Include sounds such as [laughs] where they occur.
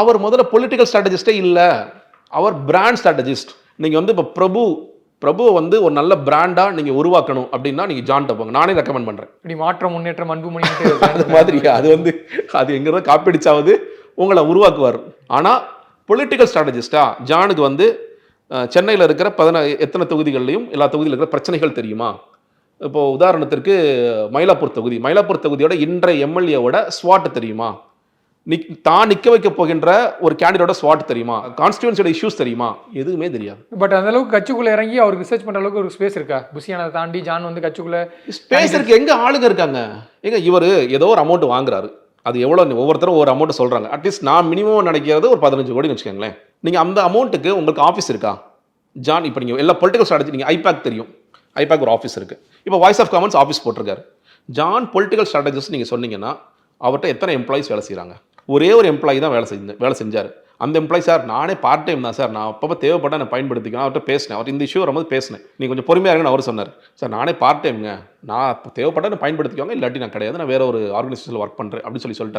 அவர் முதல்ல பொலிட்டிக்கல் ஸ்ட்ராட்டஜிஸ்டே இல்லை. அவர் brand strategist நீங்கள் வந்து இப்போ பிரபு பிரபுவை வந்து ஒரு நல்ல பிராண்டாக நீங்கள் உருவாக்கணும் அப்படின்னா நீங்கள் ஜான்ட்ட போங்க. நானே ரெக்கமெண்ட் பண்ணுறேன் இப்படி மாற்றம் முன்னேற்றம் அன்புமணி [laughs] அது மாதிரி அது வந்து அது எங்கிறத காப்பீடிச்சாவது உங்களை உருவாக்குவார். ஆனால் பொலிட்டிக்கல் ஸ்ட்ராட்டஜிஸ்டா ஜானுக்கு வந்து சென்னையில் இருக்கிற பதின எத்தனை தொகுதிகள்லையும் எல்லா தொகுதியில் இருக்கிற பிரச்சனைகள் தெரியுமா? இப்போ உதாரணத்திற்கு மயிலாப்பூர் தொகுதி. மயிலாப்பூர் தொகுதியோட இன்றைய எம்எல்ஏவோட ஸ்வாட் தெரியுமா? நிக் தான் நிற்க வைக்க போகின்ற ஒரு கேண்டிடேட்டோட ஸ்வாட் தெரியுமா? கான்ஸ்டியூன்சியோட இஷ்யூஸ் தெரியுமா? எதுவுமே தெரியாது. பட் அந்த அளவுக்கு கட்சிக்குள்ள இறங்கி அவருக்கு ரிசர்ச் பண்ற அளவுக்கு ஒரு ஸ்பேஸ் இருக்கா? புசியானதை தாண்டி ஜான் வந்து கட்சிக்குள்ள ஸ்பேஸ் இருக்கு. எங்க ஆளுங்க இருக்காங்க? ஏங்க இவர் ஏதோ ஒரு அமௌண்ட் வாங்குறாரு. அது எவ்வளோ ஒவ்வொருத்தரும் ஒவ்வொரு அமௌண்ட் சொல்றாங்க. அட்லீஸ்ட் நான் மினிமம் நினைக்கிறது ஒரு பதினஞ்சு கோடின்னு வச்சுக்கோங்களேன். நீங்க அந்த அமௌண்ட்டுக்கு உங்களுக்கு ஆஃபீஸ் இருக்கா? ஜான் இப்போ நீங்கள் எல்லா பொலிட்டிக்கல் ஸ்ட்ராட்டஜி நீங்கள் ஐபேக் தெரியும். ஐபேக் ஒரு ஆஃபீஸ் இருக்கு. இப்போ வாய்ஸ் ஆஃப் காமன்ஸ் ஆஃபீஸ் போட்டிருக்காரு. ஜான் பொலிட்டிக்கல் ஸ்ட்ராட்டஜிஸ்ட் நீங்கள் சொன்னீங்கன்னா அவர்கிட்ட எத்தனை எம்ப்ளாயிஸ் வேலை செய்கிறாங்க ஒரே ஒரு எம்ப்ளாயி தான் வேலை செஞ்சு வேலை செஞ்சார். அந்த எம்ப்ளாயி சார் நானே பார்ட் டைம் தான் சார் நான் அப்பப்போ தேவைப்பட்ட நான் பயன்படுத்திக்கணும் அவர்கிட்ட பேசினேன். அவர் இந்த இஷ்யூ வரும்போது பேசினேன். நீ கொஞ்சம் பொறுமையாக இருக்குன்னு அவர் சொன்னார். சார் நானே பார்ட் டைம்ங்க நான் இப்போ தேவைப்பட்ட நான் பயன்படுத்திக்கோங்க. இல்லாட்டி நான் கிடையாது. நான் வேறு ஒரு ஆர்கனைசேஷனில் ஒர்க் பண்ணுறேன் அப்படின்னு சொல்லி சொல்லிட்டார்.